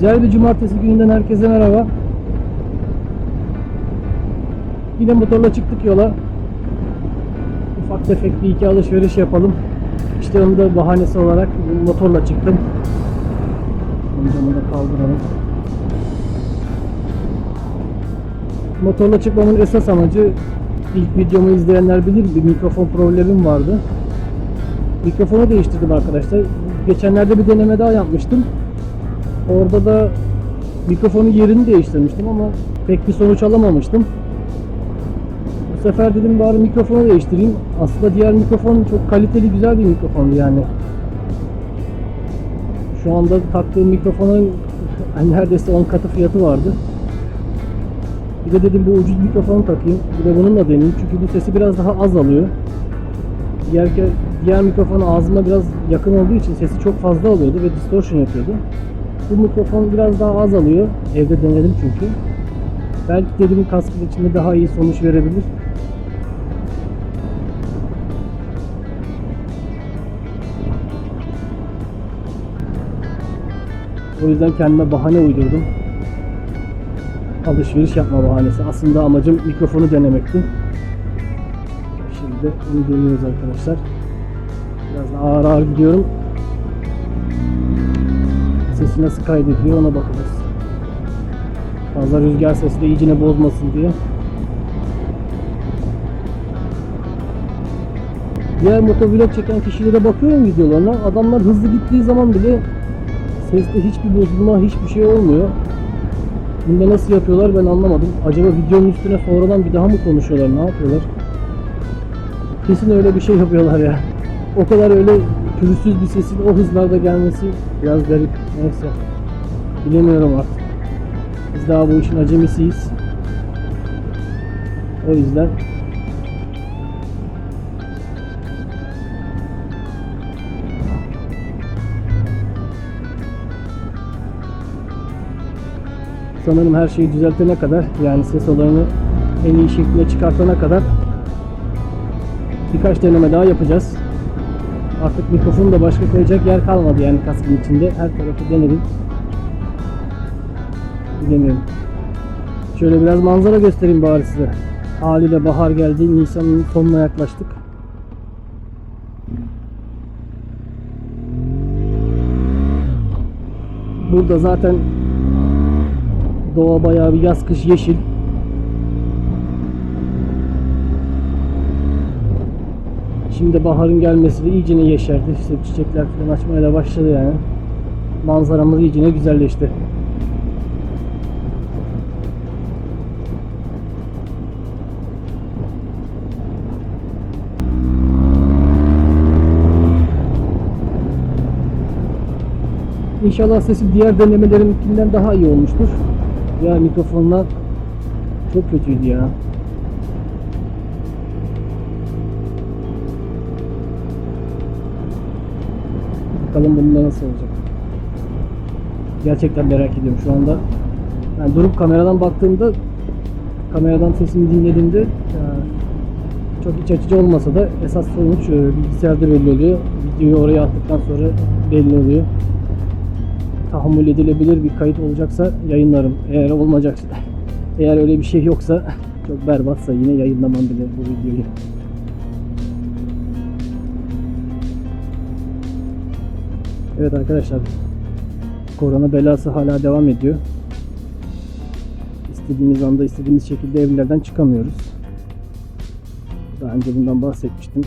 Güzel bir cumartesi gününden herkese merhaba. Yine motorla çıktık yola. Ufak tefek bir iki alışveriş yapalım. İşte onu da bahanesi olarak motorla çıktım. Amcamı da kaldıralım. Motorla çıkmamın esas amacı ilk videomu izleyenler bilir bir mikrofon problemim vardı. Mikrofonu değiştirdim arkadaşlar. Geçenlerde bir deneme daha yapmıştım. Orada da mikrofonun yerini değiştirmiştim ama pek bir sonuç alamamıştım. Bu sefer dedim bari mikrofonu değiştireyim. Aslında diğer mikrofon çok kaliteli güzel bir mikrofondu yani. Şu anda taktığım mikrofonun neredeyse 10 katı fiyatı vardı. Bir de dedim bu ucuz mikrofonu takayım. Bir de bununla deneyeyim. Çünkü bu sesi biraz daha az alıyor. Diğer, diğer mikrofon ağzıma biraz yakın olduğu için sesi çok fazla alıyordu ve distortion yapıyordu. Bu mikrofon biraz daha az alıyor. Evde denedim çünkü. Belki dedim kaskın içinde daha iyi sonuç verebilir. O yüzden kendime bahane uydurdum. Alışveriş yapma bahanesi. Aslında amacım mikrofonu denemekti. Şimdi onu deniyoruz arkadaşlar. Biraz ağır ağır gidiyorum. Sesi nasıl kaydediyor ona bakacağız. Fazla rüzgar sesi de iyicine bozmasın diye. Diğer motovlog çeken kişilere bakıyorum videolarına. Adamlar hızlı gittiği zaman bile seste hiçbir bozulma, hiçbir şey olmuyor. Bunda nasıl yapıyorlar ben anlamadım. Acaba videonun üstüne sonradan bir daha mı konuşuyorlar, ne yapıyorlar? Kesin öyle bir şey yapıyorlar ya. O kadar öyle pürüzsüz bir sesin o hızlarda gelmesi biraz garip. Neyse. Bilemiyorum artık. Biz daha bu işin acemisiyiz. O yüzden sanırım her şeyi düzeltene kadar yani ses olayını en iyi şekilde çıkartana kadar birkaç deneme daha yapacağız. Artık mikrofonu da başka koyacak yer kalmadı yani kaskın içinde. Her tarafı denedim. Bilemiyorum. Şöyle biraz manzara göstereyim bari size. Haliyle bahar geldi. Nisan'ın sonuna yaklaştık. Burada zaten doğa bayağı bir yaz kış yeşil. Şimdi baharın gelmesiyle iyicene yeşerdi. İşte çiçekler falan açmaya da başladı yani. Manzaramız iyicene güzelleşti. İnşallah sesi diğer denemelerimkinden daha iyi olmuştur. Ya mikrofonlar çok kötüydü ya. Bakalım bunda nasıl olacak. Gerçekten merak ediyorum şu anda. Yani durup kameradan baktığımda kameradan sesimi dinlediğimde ya, çok iç açıcı olmasa da esas sonuç e, bilgisayarda belli oluyor. Videoyu oraya attıktan sonra belli oluyor. Tahammül edilebilir bir kayıt olacaksa yayınlarım. Eğer olmayacaksa, eğer öyle bir şey yoksa çok berbatsa yine yayınlamam bile bu videoyu. Evet arkadaşlar. Korona belası hala devam ediyor. İstediğimiz anda istediğimiz şekilde evlerden çıkamıyoruz. Daha önce bundan bahsetmiştim.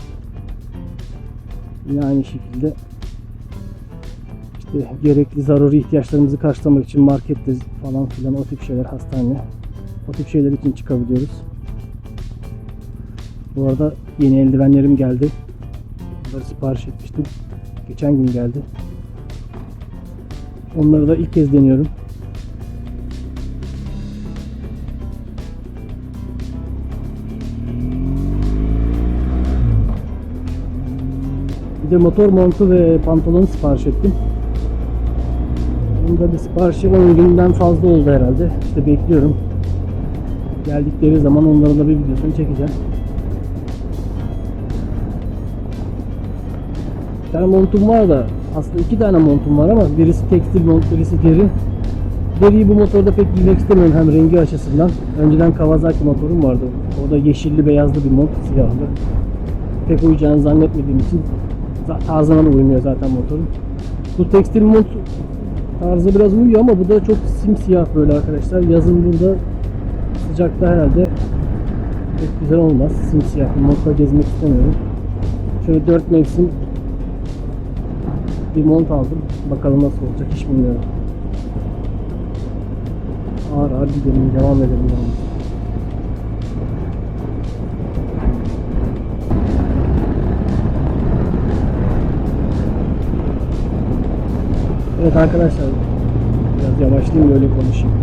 Yine aynı şekilde işte gerekli zaruri ihtiyaçlarımızı karşılamak için markettir falan filan o tip şeyler hastane. O tip şeyler için çıkabiliyoruz. Bu arada yeni eldivenlerim geldi. Bunları sipariş etmiştim. Geçen gün geldi. Onları da ilk kez deniyorum. Bir de motor montu ve pantolon sipariş ettim. Bunda bir siparişi 10 günden fazla oldu herhalde. İşte bekliyorum. Geldikleri zaman onların da bir videosunu çekeceğim. Bir tane montum var da aslında iki tane montum var ama birisi tekstil mont, birisi deri. deriyi bu motorda pek giymek istemiyorum hem rengi açısından. Önceden Kawasaki motorum vardı. O da yeşilli beyazlı bir mont siyahlı. Pek uyacağını zannetmediğim için tarzına da uymuyor zaten motorun. Bu tekstil mont tarzı biraz uyuyor ama bu da çok simsiyah böyle arkadaşlar. Yazın burada sıcakta herhalde pek güzel olmaz. Simsiyah bir montla gezmek istemiyorum. Şöyle 4 mevsim bir mont aldım. Bakalım nasıl olacak hiç bilmiyorum. Ağır ağır gidelim, devam edelim yalnız. Evet arkadaşlar, biraz yavaşlayayım böyle konuşayım.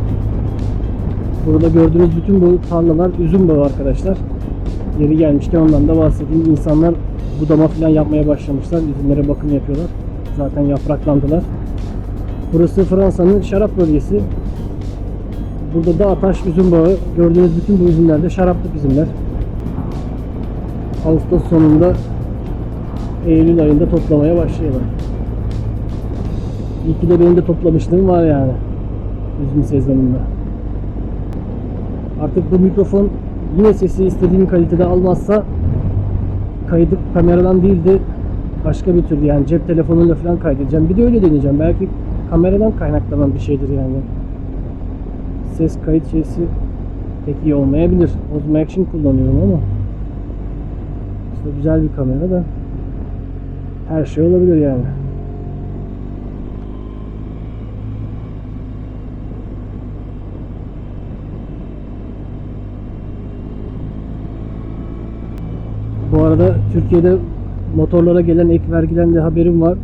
Burada gördüğünüz bütün bu tarlalar üzüm bağı arkadaşlar. Yeri gelmişken ondan da bahsedeyim. İnsanlar budama falan yapmaya başlamışlar. Üzümlere bakım yapıyorlar. Zaten yapraklandılar. Burası Fransa'nın şarap bölgesi. Burada da Ataş üzüm bağı. Gördüğünüz bütün bu üzümler de şaraplık üzümler. Ağustos sonunda Eylül ayında toplamaya başlıyorlar. İyi ki de benim de toplamışlığım var yani. Üzüm sezonunda. Artık bu mikrofon yine sesi istediğim kalitede almazsa kaydı kameradan değil de başka bir türlü yani cep telefonuyla falan kaydedeceğim. Bir de öyle deneyeceğim. Belki kameradan kaynaklanan bir şeydir yani. Ses kayıt şeysi pek iyi olmayabilir. Osmo Action kullanıyorum ama işte güzel bir kamera da her şey olabilir yani. Bu arada Türkiye'de motorlara gelen ek vergiden de haberim var.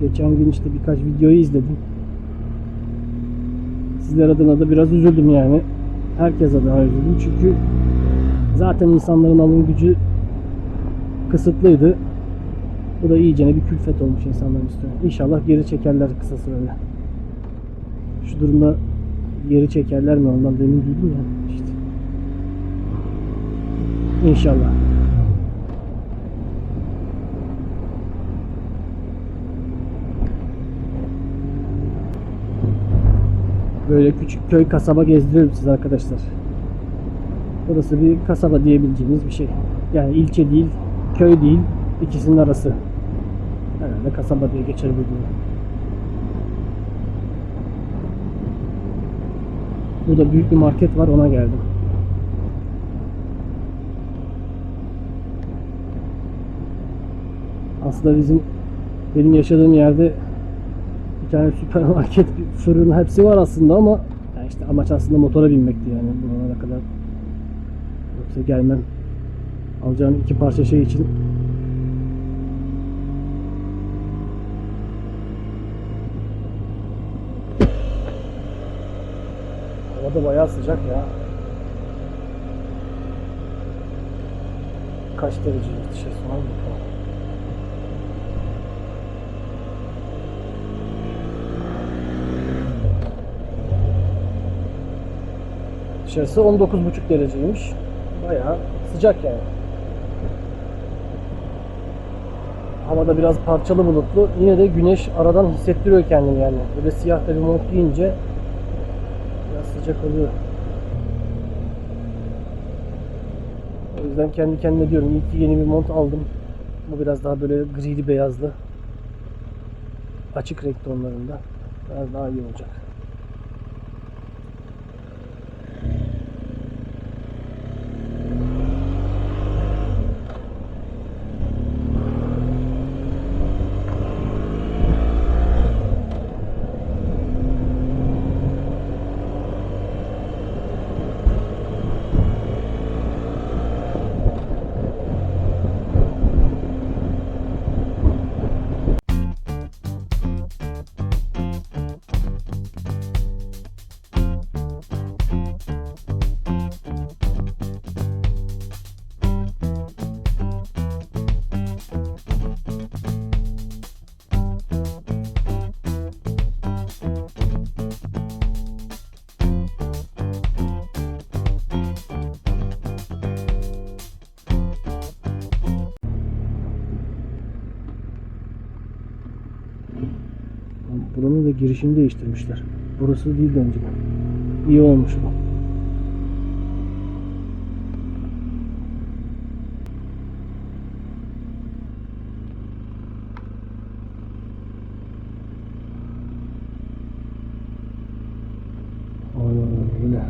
Geçen gün işte birkaç videoyu izledim. Sizler adına da biraz üzüldüm yani. Herkes adına üzüldüm çünkü zaten insanların alım gücü kısıtlıydı. Bu da iyicene bir külfet olmuş insanların üstüne. İnşallah geri çekerler kısa sürede. Şu durumda geri çekerler mi ondan demin duydum ya işte. İnşallah. Böyle küçük köy kasaba gezdiriyorum size arkadaşlar. Burası bir kasaba diyebileceğiniz bir şey. Yani ilçe değil, köy değil, ikisinin arası. Herhalde kasaba diye geçer bu diyor. Burada büyük bir market var ona geldim. Aslında bizim benim yaşadığım yerde bir tane süpermarket, bir fırın hepsi var aslında ama yani işte amaç aslında motora binmekti yani buralara kadar. Yoksa gelmem. Alacağım iki parça şey için da bayağı sıcak ya. Kaç derece şey sonra bakalım. Dışarısı 19,5 dereceymiş. Bayağı sıcak yani. Havada biraz parçalı bulutlu. Yine de güneş aradan hissettiriyor kendini yani. Böyle siyah da bir mont giyince biraz sıcak oluyor. O yüzden kendi kendime diyorum iyi ki yeni bir mont aldım. Bu biraz daha böyle grili beyazlı. Açık renk tonlarında. Biraz daha iyi olacak. Buranın da girişini değiştirmişler. Burası değil önceden. İyi olmuş bu. Öyle.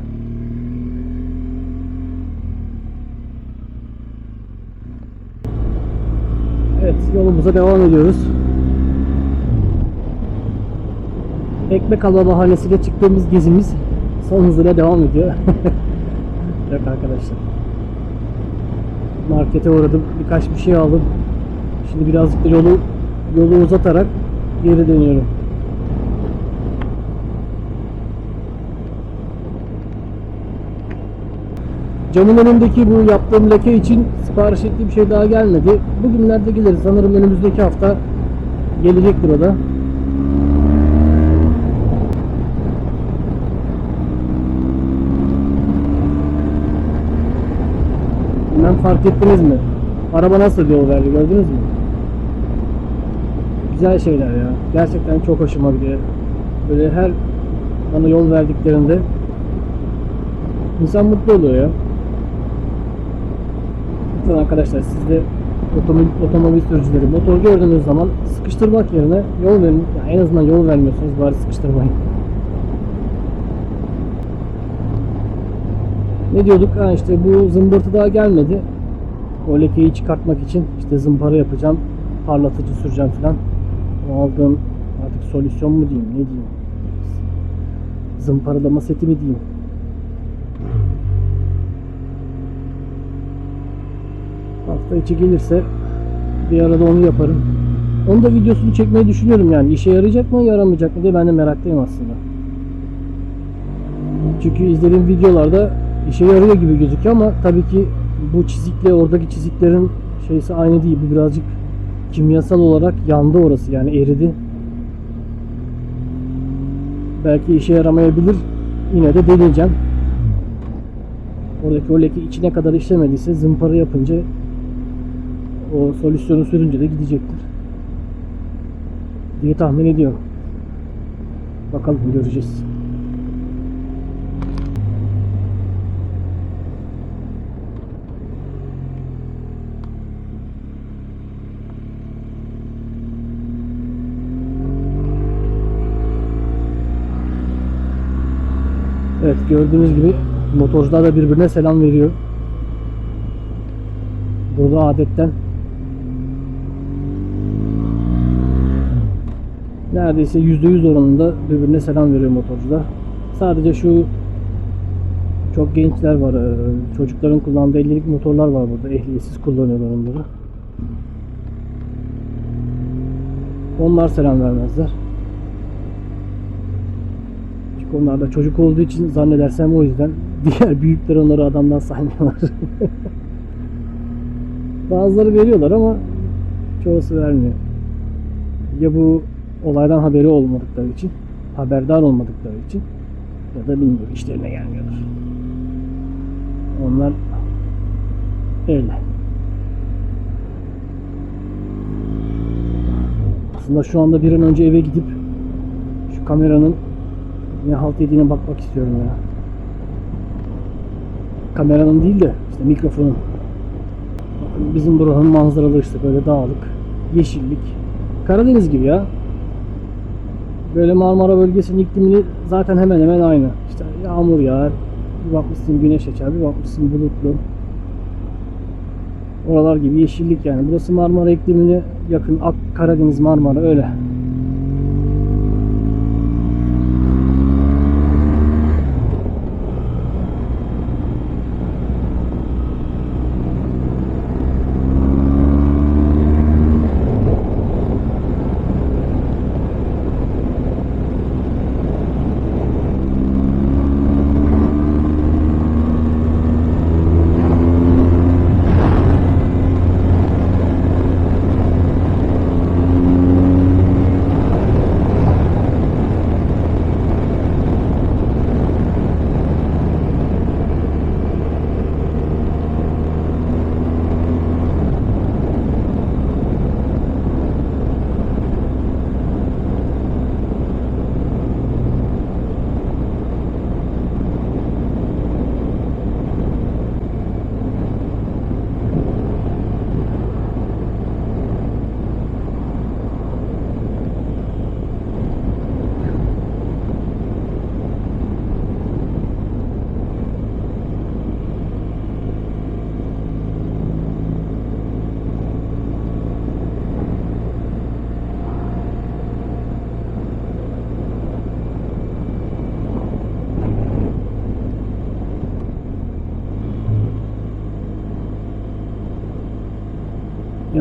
Evet yolumuza devam ediyoruz. Ekmek alma bahanesiyle çıktığımız gezimiz son hızıyla devam ediyor. Yok arkadaşlar. Markete uğradım. Birkaç bir şey aldım. Şimdi birazcık da yolu yolu uzatarak geri dönüyorum. Camın önündeki bu yaptığım leke için sipariş ettiğim şey daha gelmedi. Bugünlerde gelir. Sanırım önümüzdeki hafta gelecektir o da. Bilmem fark ettiniz mi? Araba nasıl yol verdi gördünüz mü? Güzel şeyler ya. Gerçekten çok hoşuma gidiyor. Böyle her bana yol verdiklerinde insan mutlu oluyor ya. Lütfen arkadaşlar siz de otomobil, otomobil sürücüleri motor gördüğünüz zaman sıkıştırmak yerine yol verin. Ya en azından yol vermiyorsanız bari sıkıştırmayın. Ne diyorduk? Ha işte bu zımbırtı daha gelmedi. O lekeyi çıkartmak için işte zımpara yapacağım. Parlatıcı süreceğim falan. O aldığım artık solüsyon mu diyeyim ne diyeyim. Zımparalama seti mi diyeyim. Hafta içi gelirse bir arada onu yaparım. Onu da videosunu çekmeyi düşünüyorum yani. işe yarayacak mı yaramayacak mı diye ben de meraktayım aslında. Çünkü izlediğim videolarda işe yarıyor gibi gözüküyor ama tabii ki bu çizikle oradaki çiziklerin şeysi aynı değil. Bu birazcık kimyasal olarak yandı orası yani eridi. Belki işe yaramayabilir. Yine de deneyeceğim. Oradaki o leke içine kadar işlemediyse zımpara yapınca o solüsyonu sürünce de gidecektir. Diye tahmin ediyorum. Bakalım göreceğiz. Gördüğünüz gibi motorcular da birbirine selam veriyor. Burada adetten neredeyse %100 oranında birbirine selam veriyor motorcular. Sadece şu çok gençler var. Çocukların kullandığı 50'lik motorlar var burada. Ehliyetsiz kullanıyorlar onları. Onlar selam vermezler. Çünkü onlar da çocuk olduğu için zannedersem o yüzden diğer büyükler onları adamdan saymıyorlar. Bazıları veriyorlar ama çoğusu vermiyor. Ya bu olaydan haberi olmadıkları için, haberdar olmadıkları için ya da bilmiyorum işlerine gelmiyorlar. Onlar öyle. Aslında şu anda bir an önce eve gidip şu kameranın ne halt yediğine bakmak istiyorum ya. Kameranın değil de işte mikrofonun. Bakın bizim buranın manzaraları işte böyle dağlık, yeşillik. Karadeniz gibi ya. Böyle Marmara bölgesinin iklimini zaten hemen hemen aynı. İşte yağmur yağar, bir bakmışsın güneş açar, bir bakmışsın bulutlu. Oralar gibi yeşillik yani. Burası Marmara iklimine yakın. Ak Karadeniz Marmara öyle.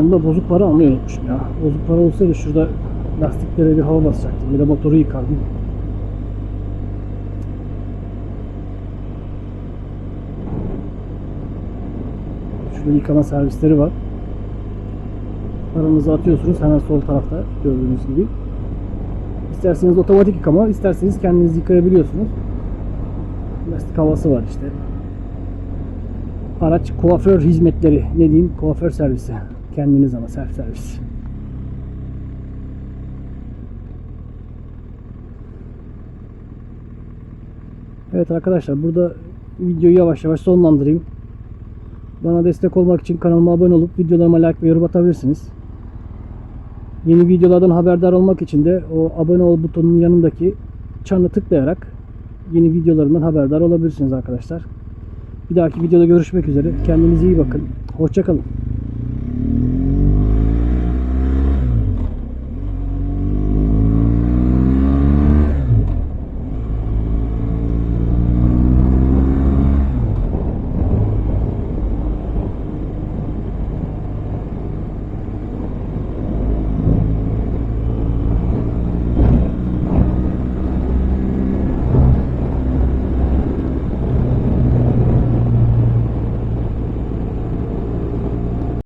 Yanımda bozuk para almayı unutmuşum ya. Bozuk para olsaydı şurada lastiklere bir hava basacaktım. Bir de motoru yıkardım. Şurada yıkama servisleri var. Paranızı atıyorsunuz hemen sol tarafta gördüğünüz gibi. İsterseniz otomatik yıkama, isterseniz kendiniz yıkayabiliyorsunuz. Lastik havası var işte. Araç kuaför hizmetleri ne diyeyim kuaför servisi. Kendiniz ama self servis. Evet arkadaşlar burada videoyu yavaş yavaş sonlandırayım. Bana destek olmak için kanalıma abone olup videolarıma like ve yorum atabilirsiniz. Yeni videolardan haberdar olmak için de o abone ol butonunun yanındaki çanı tıklayarak yeni videolarımdan haberdar olabilirsiniz arkadaşlar. Bir dahaki videoda görüşmek üzere. Kendinize iyi bakın. Hoşçakalın. thank you